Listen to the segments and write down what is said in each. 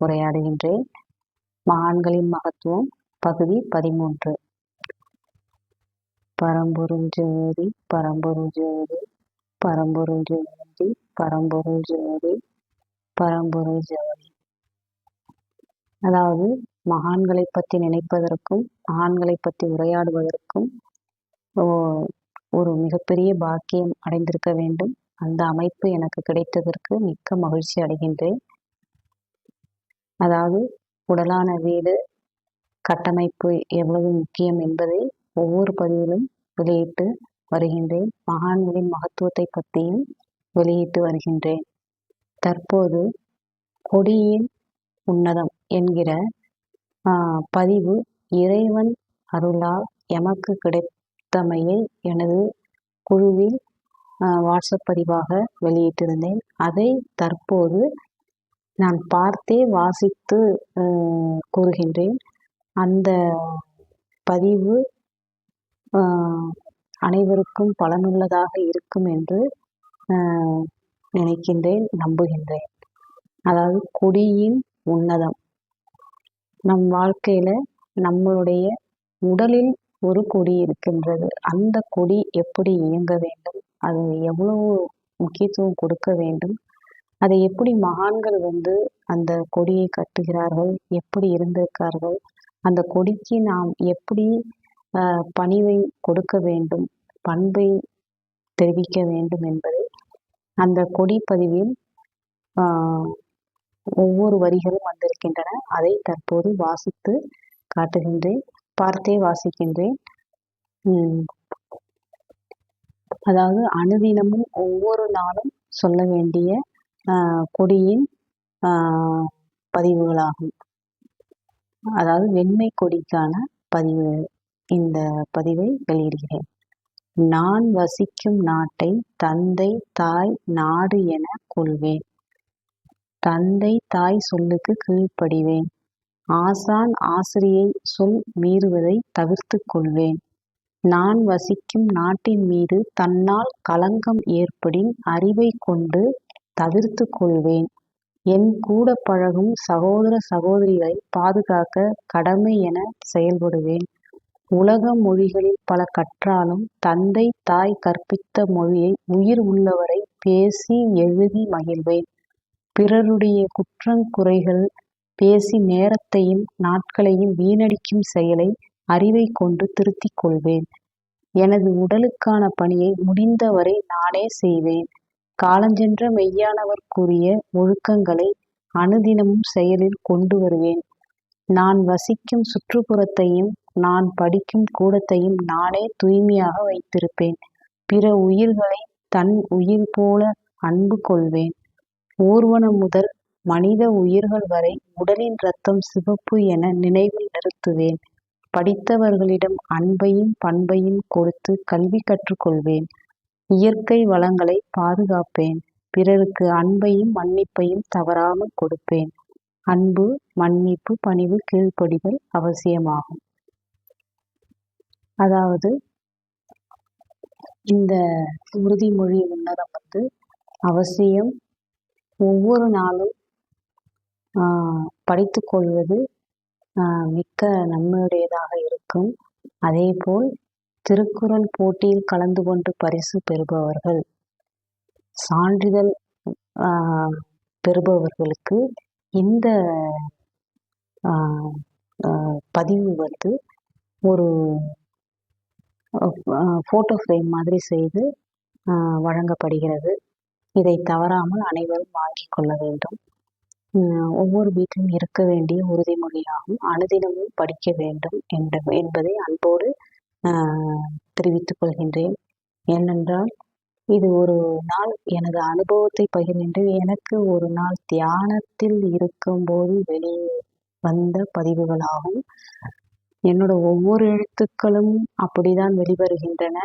உரையாடுகின்றேன். மகான்களின் மகத்துவம் பகுதி பதிமூன்று. பரம்பொருள் ஜோதி பரம்பொருள் ஜோதி பரம்பொருள் ஜோதி பரம்பொருள் ஜோதி பரம்பொருள் ஜோதி. அதாவது மகான்களை பற்றி நினைப்பதற்கும் மகான்களை பற்றி உரையாடுவதற்கும் ஓ- ஒரு மிகப்பெரிய பாக்கியம் அடைந்திருக்க வேண்டும். அந்த அமைப்பு எனக்கு கிடைத்ததற்கு மிக்க மகிழ்ச்சி அடைகின்றேன். அதாவது உடலான வீடு கட்டமைப்பு எவ்வளவு முக்கியம் என்பதை ஒவ்வொரு பதிவிலும் வெளியிட்டு வருகின்றேன். மகான்களின் மகத்துவத்தை பற்றியும் வெளியிட்டு வருகின்றேன். தற்போது கொடியின் உன்னதம் என்கிற பதிவு இறைவன் அருளால் எமக்கு கிடைத்தமையை எனது குழுவில் வாட்ஸ்அப் பதிவாக வெளியிட்டிருந்தேன். அதை தற்போது நான் பார்த்தே வாசித்து கூறுகின்றேன். அந்த பதிவு ஆஹ், அனைவருக்கும் பலனுள்ளதாக இருக்கும் என்று நினைக்கின்றேன் நம்புகின்றேன். அதாவது கொடியின் உன்னதம். நம் வாழ்க்கையில் நம்மளுடைய உடலில் ஒரு கொடி இருக்கின்றது. அந்த கொடி எப்படி இயங்க வேண்டும்? அது எவ்வளவு முக்கியத்துவம் கொடுக்க வேண்டும்? அதை எப்படி மகான்கள் வந்து அந்த கொடியை கட்டுகிறார்கள்? எப்படி இருந்திருக்கார்கள்? அந்த கொடிக்கு நாம் எப்படி பணிவை கொடுக்க வேண்டும்? பண்பை தெரிவிக்க வேண்டும் என்பதை அந்த கொடி பதிவில் ஒவ்வொரு வரிகளும் வந்திருக்கின்றன. அதை தற்போது வாசித்து காட்டுகின்றேன். பார்த்தே வாசிக்கின்றேன். அதாவது அனுதினமும் ஒவ்வொரு நாளும் சொல்ல வேண்டிய கொடியின் ஆஹ், பதிவுகளாகும். அதாவது வெண்மை கொடிக்கான பதிவு இந்த பதிவை வெளியிடுகிறேன். நான் வசிக்கும் நாட்டை தந்தை தாய் நாடு என கொள்வேன். தந்தை தாய் சொல்லுக்கு கீழ்ப்படிவேன். ஆசான் ஆசிரியை சொல் மீறுவதை தவிர்த்துக் கொள்வேன். நான் வசிக்கும் நாட்டின் மீது தன்னால் களங்கம் ஏற்படின் அறிவை கொண்டு தவிர்த்துக் கொள்வேன். என் கூட பழகும் சகோதர சகோதரிகளை பாதுகாக்க கடமை என செயல்படுவேன். உலக மொழிகளில் பல கற்றாலும் தந்தை தாய் கற்பித்த மொழியை உயிர் உள்ளவரை பேசி எழுதி மகிழ்வேன். பிறருடைய குற்றங்குறைகள் பேசி நேரத்தையும் நாட்களையும் வீணடிக்கும் செயலை அறிவை கொண்டு திருத்திக் கொள்வேன். எனது உடலுக்கான பணியை முடிந்தவரை நானே செய்வேன். காலஞ்சென்ற மெய்யானவர்க்குரிய ஒழுக்கங்களை அனுதினமும் செயலில் கொண்டு வருவேன். நான் வசிக்கும் சுற்றுப்புறத்தையும் நான் படிக்கும் கூடத்தையும் நானே தூய்மையாக வைத்திருப்பேன். பிற உயிர்களை தன் உயிர் போல அன்பு கொள்வேன். ஊர்வனம் முதல் மனித உயிர்கள் வரை உடலின் ரத்தம் சிவப்பு என நினைவில் நிறுத்துவேன். படித்தவர்களிடம் அன்பையும் பண்பையும் கொடுத்து கல்வி கற்றுக்கொள்வேன். இயற்கை வளங்களை பாதுகாப்பேன். பிறருக்கு அன்பையும் மன்னிப்பையும் தவறாமல் கொடுப்பேன். அன்பு மன்னிப்பு பணிவு கீழ்ப்படிதல் அவசியமாகும். அதாவது இந்த உறுதிமொழி உன்னதம் வந்து அவசியம். ஒவ்வொரு நாளும் ஆஹ், படித்துக் கொள்வது ஆஹ், மிக்க நன்மையுடையதாக இருக்கும். அதேபோல் திருக்குறள் போட்டியில் கலந்து கொண்டு பரிசு பெறுபவர்கள். சான்றிதழ் பெறுபவர்களுக்கு இந்த ஆஹ், பதிவு வந்து ஒரு ஃபோட்டோ ஃப்ரேம் மாதிரி செய்து வழங்கப்படுகிறது. இதை தவறாமல் அனைவரும் வாங்கிக் கொள்ள வேண்டும். ஒவ்வொரு வீட்டிலும் இருக்க வேண்டிய உறுதிமொழியாகும். அனுதினமும் படிக்க வேண்டும் என்ற என்பதை அன்போடு தெரிவித்துக் கொள்கின்றேன். ஏனென்றால் இது ஒரு நாள் எனது அனுபவத்தை பகிர்கின்றேன். எனக்கு ஒரு நாள் தியானத்தில் இருக்கும்போது வெளியே வந்த பதிவுகளாகும். என்னோட ஒவ்வொரு எழுத்துக்களும் அப்படிதான் வெளிவருகின்றன.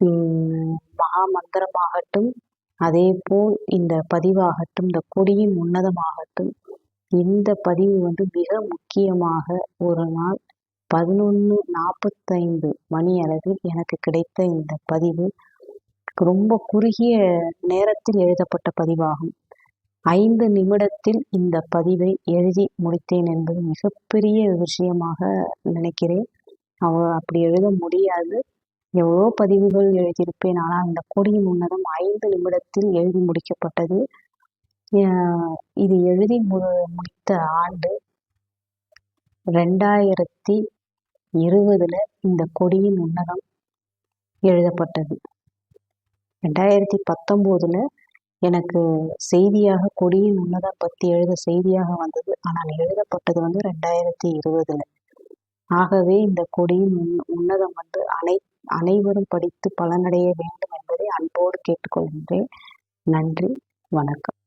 உம் மகா மந்திரமாகட்டும் அதே போல் இந்த பதிவாகட்டும் இந்த கொடியின் உன்னதமாகட்டும் இந்த பதிவு வந்து மிக முக்கியமாக ஒரு நாள் பதினொன்று நாற்பத்தைந்து மணி அளவில் எனக்கு கிடைத்த இந்த பதிவு ரொம்ப குறுகிய நேரத்தில் எழுதப்பட்ட பதிவாகும். ஐந்து நிமிடத்தில் இந்த பதிவை எழுதி முடித்தேன் என்பது மிகப்பெரிய விஷயமாக நினைக்கிறேன். அவ அப்படி எழுத முடியாது. எவ்வளோ பதிவுகள் எழுதியிருப்பேன். ஆனால் இந்த கொடியின் உன்னதம் ஐந்து நிமிடத்தில் எழுதி முடிக்கப்பட்டது. இது எழுதி மு முடித்த ஆண்டு ரெண்டாயிரத்தி இருபதுல இந்த கொடியின் உன்னதம் எழுதப்பட்டது. ரெண்டாயிரத்தி பத்தொம்போதுல எனக்கு செய்தியாக கொடியின் உன்னதம் பற்றி எழுத செய்தியாக வந்தது. ஆனால் எழுதப்பட்டது வந்து ரெண்டாயிரத்தி இருபதுல. ஆகவே இந்த கொடியின் உன் உன்னதம் வந்து அனை அனைவரும் படித்து பலனடைய வேண்டும் என்பதை அன்போடு கேட்டுக்கொள்கின்றேன். நன்றி வணக்கம்.